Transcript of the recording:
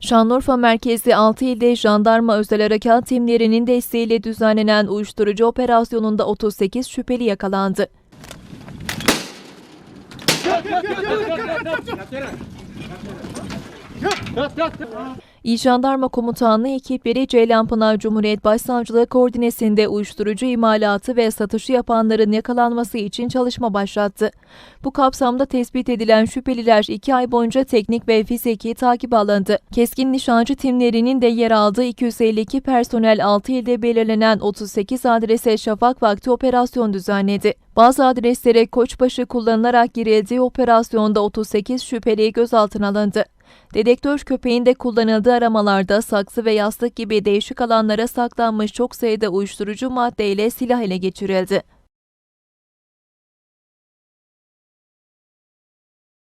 Şanlıurfa merkezli 6 ilde jandarma özel harekat timlerinin desteğiyle düzenlenen uyuşturucu operasyonunda 38 şüpheli yakalandı. Yat, yat, yat, yat, yat, yat, yat, yat İl Jandarma Komutanlığı ekipleri Ceylanpınar Cumhuriyet Başsavcılığı koordinesinde uyuşturucu imalatı ve satışı yapanların yakalanması için çalışma başlattı. Bu kapsamda tespit edilen şüpheliler 2 ay boyunca teknik ve fiziki takip alındı. Keskin nişancı timlerinin de yer aldığı 252 personel 6 ilde belirlenen 38 adrese şafak vakti operasyon düzenledi. Bazı adreslere koçbaşı kullanılarak girildiği operasyonda 38 şüpheli gözaltına alındı. Dedektör köpeğinde kullanıldığı aramalarda saksı ve yastık gibi değişik alanlara saklanmış çok sayıda uyuşturucu maddeyle silah ele geçirildi.